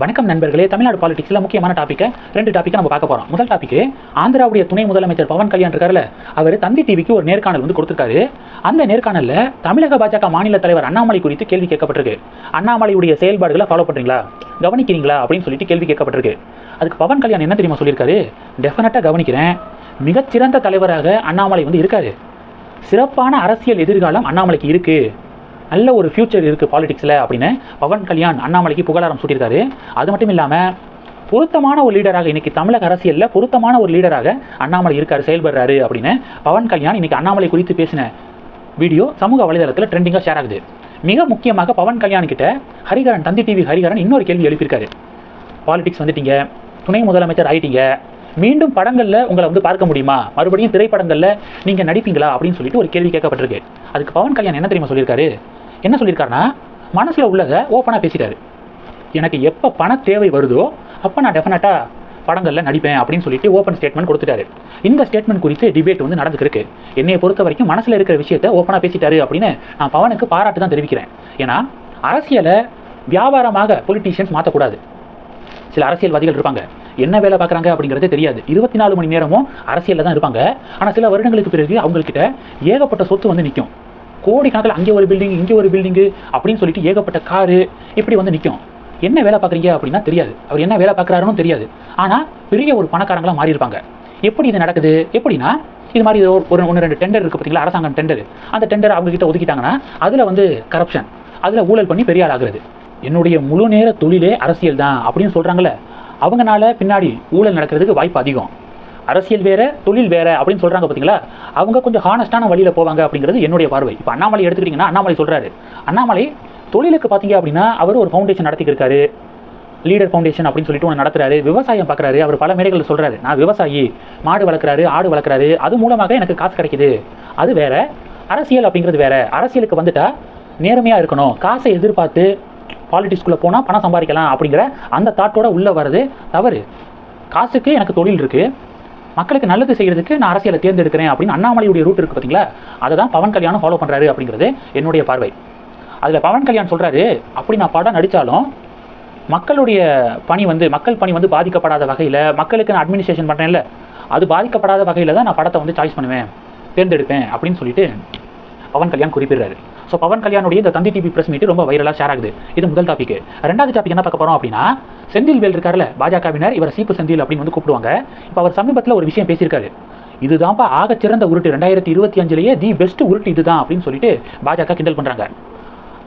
வணக்கம் நண்பர்களே. தமிழ்நாடு பாலிடிக்ஸில் முக்கியமான டாப்பிக்கை ரெண்டு டாப்பிக்கை நம்ம பார்க்க போகிறோம் முதல் டாபிக் ஆந்திராவுடைய துணை முதலமைச்சர் பவன் கல்யாண் இருக்காருல்ல. அவர் தந்தி டிவிக்கு ஒரு நேர்காணல் வந்து கொடுத்துருக்காரு. அந்த நேர்காணலில் தமிழக பாஜக மாநில தலைவர் அண்ணாமலை குறித்து கேள்வி கேட்கப்பட்டிருக்கு. அண்ணாமலையுடைய செயல்பாடுகளை ஃபாலோ பண்ணுறீங்களா கவனிக்கிறீங்களா? அப்படின்னு சொல்லிட்டு கேள்வி கேட்கப்பட்டிருக்கு. அதுக்கு பவன் கல்யாண் என்ன தெரியுமா சொல்லியிருக்காரு? டெஃபினட்டாக கவனிக்கிறேன். மிகச்சிறந்த தலைவராக அண்ணாமலை வந்து இருக்காரு. சிறப்பான அரசியல் எதிர்காலம் அண்ணாமலைக்கு இருக்குது நல்ல ஒரு ஃபியூச்சர் இருக்குது பாலிடிக்ஸில் அப்படின்னு பவன் கல்யாண் அண்ணாமலைக்கு புகழாரம் சூட்டியிருக்காரு. அது மட்டும் இல்லாமல் பொருத்தமான ஒரு லீடராக இன்னைக்கு தமிழக அரசியலில் பொருத்தமான ஒரு லீடராக அண்ணாமலை இருக்கார் செயல்படுறாரு அப்படின்னு பவன் கல்யாண் இன்னைக்கு அண்ணாமலை குறித்து பேசின வீடியோ சமூக வலைதளத்தில் ட்ரெண்டிங்காக ஷேர் ஆகுது. மிக முக்கியமாக பவன் கல்யாண் கிட்ட ஹரிகரன் தந்தி டிவி ஹரிகரன் இன்னொரு கேள்வி எழுப்பியிருக்காரு. பாலிடிக்ஸ் வந்துட்டீங்க துணை முதலமைச்சர் ஆயிட்டீங்க மீண்டும் படங்களில் உங்களை வந்து பார்க்க முடியுமா? மறுபடியும் திரைப்படங்களில் நீங்கள் நடிப்பீங்களா? அப்படின்னு சொல்லிட்டு ஒரு கேள்வி கேட்கப்பட்டிருக்கு. அதுக்கு பவன் கல்யாண் என்ன தெரியுமா சொல்லியிருக்காரு? என்ன சொல்லியிருக்காருன்னா மனசில் உள்ளதை ஓப்பனாக பேசிட்டாரு. எனக்கு எப்போ பண தேவை வருதோ அப்போ நான் டெஃபினட்டாக படங்களில் நடிப்பேன் அப்படின்னு சொல்லிட்டு ஓப்பன் ஸ்டேட்மெண்ட் கொடுத்துட்டாரு. இந்த ஸ்டேட்மெண்ட் குறித்து டிபேட் வந்து நடந்துருக்கு என்னையை பொறுத்த வரைக்கும் மனசில் இருக்கிற விஷயத்தை ஓப்பனாக பேசிட்டாரு அப்படின்னு நான் பவனுக்கு பாராட்டு தான் தெரிவிக்கிறேன். ஏன்னா அரசியலை வியாபாரமாக பொலிட்டீஷியன்ஸ் மாற்றக்கூடாது சில அரசியல்வாதிகள் இருப்பாங்க. என்ன வேலை பார்க்குறாங்க அப்படிங்கிறதே தெரியாது. இருபத்தி நாலு மணி நேரமும் அரசியலில் தான் இருப்பாங்க. ஆனால் சில வருடங்களுக்கு பிறகு அவங்கக்கிட்ட ஏகப்பட்ட சொத்து வந்து நிற்கும் கோடிக்கணக்கில் அங்கே ஒரு பில்டிங் இங்கே ஒரு பில்டிங்கு அப்படின்னு சொல்லிட்டு ஏகப்பட்ட காரு இப்படி வந்து நிற்கும் என்ன வேலை பார்க்குறீங்க அப்படின்னா தெரியாது. அவர் என்ன வேலை பார்க்குறாருன்னு தெரியாது. ஆனால் பெரிய ஒரு பணக்காரங்களாக மாறி இருப்பாங்க எப்படி இது நடக்குது? எப்படின்னா இது மாதிரி ஒரு ஒரு ஒன்று ரெண்டு டெண்டர் இருக்குது பார்த்தீங்களா? அரசாங்கம் டெண்டர் அந்த டெண்டர் அவங்க கிட்ட ஒதுக்கிட்டாங்கன்னா அதில் வந்து கரப்ஷன் அதில் ஊழல் பண்ணி பெரிய ஆள் ஆகுறது. என்னுடைய முழு நேர தொழிலே அரசியல் தான் அப்படின்னு சொல்கிறாங்களே அவங்கனால பின்னாடி ஊழல் நடக்கிறதுக்கு வாய்ப்பு அதிகம். அரசியல் வேற தொழில் வேற அப்படின்னு சொல்றாங்க பார்த்தீங்களா அவங்க கொஞ்சம் ஹானஸ்டான வழியில் போவாங்க அப்படிங்கிறது என்னுடைய பார்வை. இப்போ அண்ணாமலை எடுத்துக்கிட்டிங்கன்னா அண்ணாமலை சொல்றாரு. அண்ணாமலை தொழிலுக்கு பார்த்தீங்க அப்படின்னா அவர் ஒரு ஃபவுண்டேஷன் நடத்திக்கிருக்காரு லீடர் ஃபவுண்டேஷன் அப்படின்னு சொல்லிட்டு ஒன்று நடத்துறாரு. விவசாயம் பார்க்குறாரு அவர் பல மேடைகளில் சொல்கிறாரு நான் விவசாயி மாடு வளர்க்குறாரு ஆடு வளர்க்குறாரு. அது மூலமாக எனக்கு காசு கிடைக்குது. அது வேற. அரசியல் அப்படிங்கிறது வேற. அரசியலுக்கு வந்துட்டா நேர்மையாக இருக்கணும். காசை எதிர்பார்த்து பாலிட்டிக்ஸ்குள்ளே போனால் பணம் சம்பாதிக்கலாம் அப்படிங்கிற அந்த தாட்டோட உள்ளே வர்றது தவறு. காசுக்கு எனக்கு தொழில் இருக்குது மக்களுக்கு நல்லது செய்கிறதுக்கு நான் அரசியலை தேர்ந்தெடுக்கிறேன் அப்படின்னு அண்ணாமலையுடைய ரூட் இருக்கு பார்த்தீங்களா அதை தான் பவன் கல்யாணம் ஃபாலோ பண்ணுறாரு அப்படிங்கிறது என்னுடைய பார்வை. அதில் பவன் கல்யாண் சொல்கிறாரு அப்படி நான் படம் நடித்தாலும் மக்களுடைய பணி வந்து மக்கள் பணி வந்து பாதிக்கப்படாத வகையில் மக்களுக்கு நான் அட்மினிஸ்ட்ரேஷன் பண்ணுறேன்ல அது பாதிக்கப்படாத வகையில் தான் நான் படத்தை வந்து சாய்ஸ் பண்ணுவேன் தேர்ந்தெடுப்பேன் அப்படின்னு சொல்லிட்டு பவன் கல்யாண் குறிப்பிடுறாரு. ஸோ பவன் கல்யாணுடைய இந்த தந்தி டிவி பிரஸ் மீட் ரொம்ப வைரலாக ஷேர் ஆகுது. இது முதல் டாபிக் ரெண்டாவது டாபிக் என்ன பார்க்க போகிறோம் அப்படின்னா செந்தில் வேல் இருக்கார்ல பாஜகவினர் இவர் சீப்பு செந்தில் அப்படின்னு வந்து கூப்பிடுவாங்க. இப்போ அவர் சமீபத்தில் ஒரு விஷயம் பேசியிருக்காரு. இதுதான்ப்பா சிறந்த உருட்டு ரெண்டாயிரத்தி இருபத்தி அஞ்சுலேயே தி பெஸ்ட் உருட்டு இதுதான் அப்படின்னு சொல்லிட்டு பாஜக கிண்டல் பண்ணுறாங்க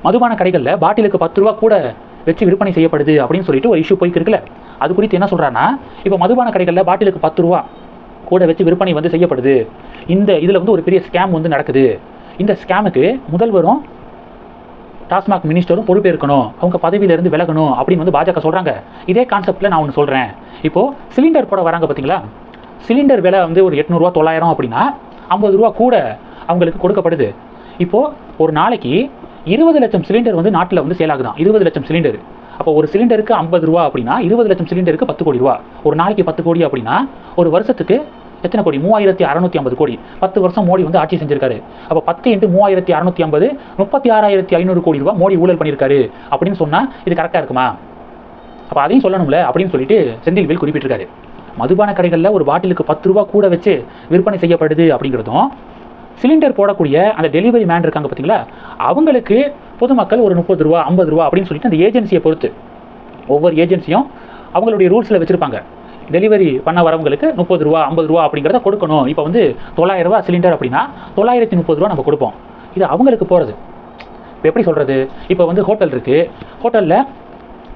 மதுபான கடைகளில் பாட்டிலுக்கு பத்து ரூபா கூட வச்சு விற்பனை செய்யப்படுது அப்படின்னு சொல்லிட்டு ஒரு இஷ்யூ போய்க்கு இருக்குல்ல அது குறித்து என்ன சொல்கிறான்னா இப்போ மதுபான கடைகளில் பாட்டிலுக்கு பத்து ரூபா கூட வச்சு விற்பனை வந்து செய்யப்படுது. இந்த இதில் வந்து ஒரு பெரிய ஸ்கேம் வந்து நடக்குது. இந்த ஸ்கேமுக்கு முதல்வரும் டாஸ்மாக் மினிஸ்டரும் பொறுப்பேற்கணும். அவங்க பதவியிலிருந்து விலகணும் அப்படின்னு வந்து பாஜக சொல்கிறாங்க இதே கான்செப்டில் நான் ஒன்று சொல்கிறேன் இப்போது சிலிண்டர் போட வராங்க பார்த்தீங்களா சிலிண்டர் விலை வந்து ஒரு எட்நூறுவா தொள்ளாயிரம் அப்படின்னா ஐம்பது ரூபா கூட அவங்களுக்கு கொடுக்கப்படுது. இப்போது ஒரு நாளைக்கு இருபது லட்சம் சிலிண்டர் வந்து நாட்டில் வந்து சேலாகுதான் இருபது லட்சம் சிலிண்டர் அப்போ ஒரு சிலிண்டருக்கு ஐம்பது ரூபா அப்படின்னா இருபது லட்சம் சிலிண்டருக்கு பத்து கோடி ரூபா. ஒரு நாளைக்கு பத்து கோடி அப்படின்னா ஒரு வருஷத்துக்கு எத்தனை கோடி? மூவாயிரத்தி அறநூற்றி ஐம்பது கோடி. பத்து வருஷம் மோடி வந்து ஆட்சி செஞ்சிருக்காரு. அப்போ பத்து இன்ட்டு மூவாயிரத்தி அறநூற்றி ஐம்பது முப்பத்தி ஆறாயிரத்தி ஐநூறு கோடி ரூபா மோடி ஊழல் பண்ணியிருக்காரு அப்படின்னு சொன்னால் இது கரெக்டாக இருக்குமா? அப்போ அதையும் சொல்லணும்ல அப்படின்னு சொல்லிட்டு செந்தில்வேல் குறிப்பிட்டிருக்காரு. மதுபான கடைகளில் ஒரு பாட்டிலுக்கு பத்து ரூபா கூட வச்சு விற்பனை செய்யப்படுது அப்படிங்கிறதும் சிலிண்டர் போடக்கூடிய அந்த டெலிவரி மேன் இருக்காங்க பார்த்தீங்களா அவங்களுக்கு பொதுமக்கள் ஒரு முப்பது ரூபா ஐம்பது ரூபா அப்படின்னு சொல்லிட்டு அந்த ஏஜென்சியை பொறுத்து ஒவ்வொரு ஏஜென்சியும் அவங்களுடைய ரூல்ஸில் வச்சுருப்பாங்க. டெலிவரி பண்ண வரவங்களுக்கு முப்பது ரூபா ஐம்பது ரூபா அப்படிங்கிறத கொடுக்கணும். இப்போ வந்து தொள்ளாயிரம் ரூபா சிலிண்டர் அப்படின்னா தொள்ளாயிரத்தி முப்பது ரூபா நம்ம கொடுப்போம். இது அவங்களுக்கு போகிறது இப்போ எப்படி சொல்கிறது இப்போ வந்து ஹோட்டல் இருக்குது ஹோட்டலில்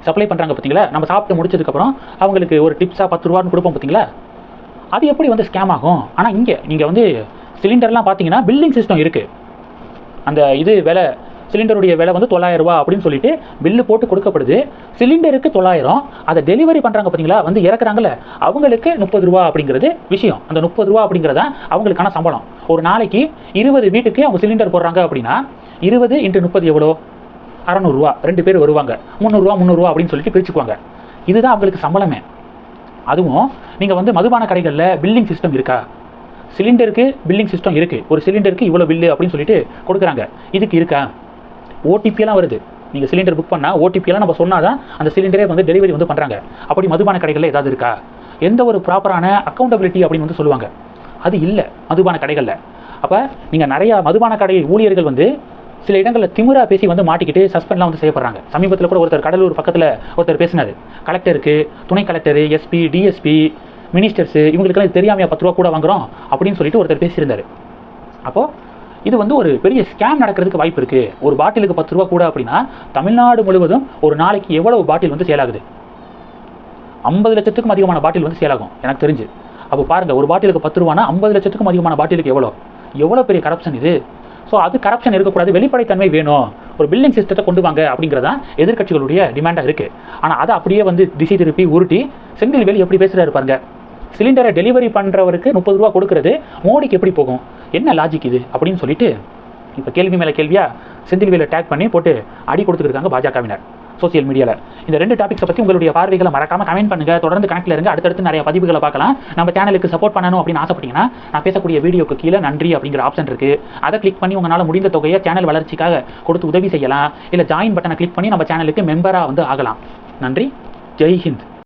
சப்ளை பண்ணுறாங்க பார்த்தீங்களா நம்ம சாப்பிட்டு முடிச்சதுக்கப்புறம் அவங்களுக்கு ஒரு டிப்ஸாக பத்து ரூபான்னு கொடுப்போம் பார்த்தீங்களா அது எப்படி வந்து ஸ்கேம் ஆகும்? ஆனால் இங்கே நீங்கள் வந்து சிலிண்டர்லாம் பார்த்தீங்கன்னா பில்லிங் சிஸ்டம் இருக்குது அந்த இது விலை சிலிண்டருடைய விலை வந்து தொள்ளாயிரம் ரூபா அப்படின்னு சொல்லிட்டு பில்லு போட்டு கொடுக்கப்படுது. சிலிண்டருக்கு தொள்ளாயிரம் அதை டெலிவரி பண்ணுறாங்க பார்த்தீங்களா வந்து இறக்குறாங்கல்ல அவங்களுக்கு முப்பது ரூபா அப்படிங்கிறது விஷயம். அந்த முப்பது ரூபா அப்படிங்கிறத அவங்களுக்கான சம்பளம். ஒரு நாளைக்கு இருபது வீட்டுக்கு அவங்க சிலிண்டர் போடுறாங்க அப்படின்னா இருபது இன்ட்டு முப்பது எவ்வளோ? அறநூறுரூவா ரெண்டு பேர் வருவாங்க. முந்நூறுரூவா முந்நூறுரூவா அப்படின்னு சொல்லிட்டு பிரிச்சுக்குவாங்க. இதுதான் அவங்களுக்கு சம்பளமே. அதுவும் நீங்கள் வந்து மதுபான கடைகளில் பில்லிங் சிஸ்டம் இருக்கா? சிலிண்டருக்கு பில்லிங் சிஸ்டம் இருக்குது ஒரு சிலிண்டருக்கு இவ்வளோ பில்லு அப்படின்னு சொல்லிட்டு கொடுக்குறாங்க. இதுக்கு இருக்கா? ஓடிபியெல்லாம் வருது. நீங்கள் சிலிண்டர் புக் பண்ணால் ஓடிபியெல்லாம் நம்ம சொன்னால் தான் அந்த சிலிண்டரே வந்து டெலிவரி வந்து பண்ணுறாங்க அப்படி மதுபான கடைகளில் ஏதாவது இருக்கா? எந்த ஒரு ப்ராப்பரான அக்கௌண்டபிலிட்டி அப்படின்னு வந்து சொல்லுவாங்க. அது இல்லை. மதுபான கடைகளில். அப்போ நீங்கள் நிறையா மதுபான கடை ஊழியர்கள் வந்து சில இடங்களில் திமிரா பேசி வந்து மாட்டிக்கிட்டு சஸ்பெண்ட்லாம் வந்து செய்யப்படுறாங்க. சமீபத்தில் கூட ஒருத்தர் கடலூர் பக்கத்தில் ஒருத்தர் பேசினார். கலெக்டருக்கு துணை கலெக்டர் எஸ்பி டிஎஸ்பி மினிஸ்டர்ஸு இவங்களுக்கெல்லாம் இது தெரியாமையா பத்து ரூபா கூட வாங்குறோம் அப்படின்னு சொல்லிட்டு ஒருத்தர் பேசியிருந்தார். அப்போது இது வந்து ஒரு பெரிய ஸ்கேம் நடக்கிறதுக்கு வாய்ப்பு இருக்குது ஒரு பாட்டிலுக்கு பத்து ரூபா கூட அப்படின்னா தமிழ்நாடு முழுவதும் ஒரு நாளைக்கு எவ்வளவு பாட்டில் வந்து சேலாகுது ஐம்பது லட்சத்துக்கும் அதிகமான பாட்டில் வந்து சேலாகும் எனக்கு தெரிஞ்சு. அப்போ பாருங்கள் ஒரு பாட்டிலுக்கு பத்து ரூபானா ஐம்பது லட்சத்துக்கும் அதிகமான பாட்டிலுக்கு எவ்வளோ எவ்வளோ பெரிய கரப்ஷன் இது? ஸோ அது கரப்ஷன் இருக்கக்கூடாது. வெளிப்படைத்தன்மை வேணும். ஒரு பில்லிங் சிஸ்டத்தை கொண்டு வாங்க அப்படிங்கிறதா எதிர்க்கட்சிகளுடைய டிமாண்டாக இருக்குது ஆனால் அதை அப்படியே வந்து திசை திருப்பி உருட்டி செந்தில் வேலி எப்படி பேசுகிறாரு பாருங்கள் சிலிண்டரை டெலிவரி பண்ணுறவருக்கு முப்பது ரூபா கொடுக்குறது. மோடிக்கு எப்படி போகும்? என்ன லாஜிக் இது? அப்படின்னு சொல்லிட்டு இப்போ கேள்வி மேலே கேள்வியாக செந்தில்வியில் டேக் பண்ணி போட்டு அடி கொடுத்துருக்காங்க பாஜகவினர் சோசியல் மீடியாவில் இந்த ரெண்டு டாபிக்ஸை பற்றி உங்களுடைய பார்வைகளை மறக்காமல் கமெண்ட் பண்ணுங்கள் தொடர்ந்து கணக்கில் இருங்க. அடுத்தடுத்து நிறைய பதிவுகளை பார்க்கலாம். நம்ம சேனலுக்கு சப்போர்ட் பண்ணணும் அப்படின்னு ஆசைப்பட்டீங்கன்னா நான் பேசக்கூடிய வீடியோக்கு கீழே நன்றி அப்படிங்கிற ஆப்ஷன் இருக்குது அதை கிளிக் பண்ணி உங்களால் முடிந்த தொகையை சேனல் வளர்ச்சிக்காக கொடுத்து உதவி செய்யலாம். இல்லை ஜாயின் பட்டனை கிளிக் பண்ணி நம்ம சேனலுக்கு மெம்பராக வந்து ஆகலாம். நன்றி. ஜெய் ஹிந்த்.